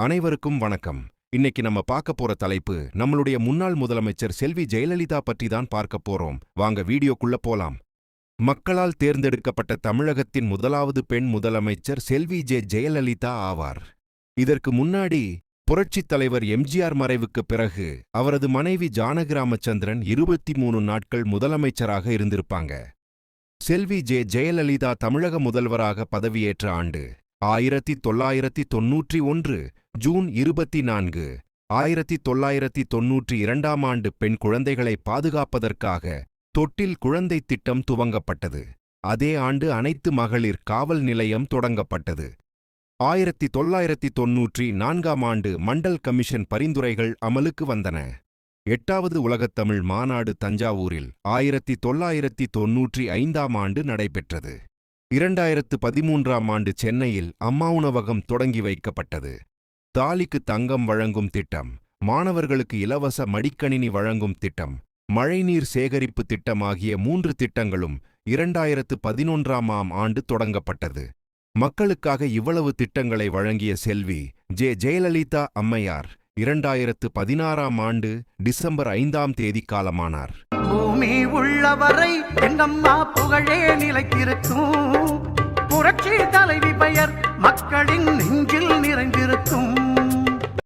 அனைவருக்கும் வணக்கம். இன்னைக்கு நம்ம பார்க்க போற தலைப்பு நம்மளுடைய முன்னாள் முதலமைச்சர் செல்வி ஜெயலலிதா பற்றி தான் பார்க்க போறோம். வாங்க வீடியோக்குள்ள போலாம். மக்களால் தேர்ந்தெடுக்கப்பட்ட தமிழகத்தின் முதலாவது பெண் முதலமைச்சர் செல்வி ஜெ ஜெயலலிதா ஆவார். இதற்கு முன்னாடி புரட்சித் தலைவர் எம்ஜிஆர் மறைவுக்குப் பிறகு அவரது மனைவி ஜானகி ராமச்சந்திரன் இருபத்தி மூணு நாட்கள் முதலமைச்சராக இருந்திருப்பாங்க. செல்வி ஜெ ஜெயலலிதா தமிழக முதல்வராக பதவியேற்ற ஆண்டு ஆயிரத்தி தொள்ளாயிரத்தி தொன்னூற்றி ஒன்று ஜூன் இருபத்தி நான்கு ஆயிரத்தி தொள்ளாயிரத்தி தொன்னூற்றி இரண்டாம் ஆண்டு பெண் குழந்தைகளை பாதுகாப்பதற்காக தொட்டில் குழந்தை திட்டம் துவங்கப்பட்டது. அதே ஆண்டு அனைத்து மகளிர் காவல் நிலையம் தொடங்கப்பட்டது. ஆயிரத்தி தொள்ளாயிரத்தி தொன்னூற்றி நான்காம் ஆண்டு மண்டல் கமிஷன் பரிந்துரைகள் அமலுக்கு வந்தன. எட்டாவது உலகத்தமிழ் மாநாடு தஞ்சாவூரில் ஆயிரத்தி தொள்ளாயிரத்தி தொன்னூற்றி ஐந்தாம் ஆண்டு நடைபெற்றது. இரண்டாயிரத்து பதிமூன்றாம் ஆண்டு சென்னையில் அம்மா உணவகம் தொடங்கி வைக்கப்பட்டது. தாலிக்கு தங்கம் வழங்கும் திட்டம் மாணவர்களுக்கு இலவச மடிக்கணினி வழங்கும் திட்டம் மழைநீர் சேகரிப்பு திட்டம் ஆகிய மூன்று திட்டங்களும் இரண்டாயிரத்து பதினொன்றாம் ஆம் ஆண்டு தொடங்கப்பட்டது. மக்களுக்காக இவ்வளவு திட்டங்களை வழங்கிய செல்வி ஜெ. ஜெயலலிதா அம்மையார் இரண்டாயிரத்து பதினாறாம் ஆண்டு டிசம்பர் ஐந்தாம் தேதி காலமானார் பூமி உள்ளவரை எங்கம்மா புகழே நிலைத்திருக்கும்? புரட்சி தலைவி பெயர் மக்களின் நெஞ்சில் நிறைந்திருக்கும்.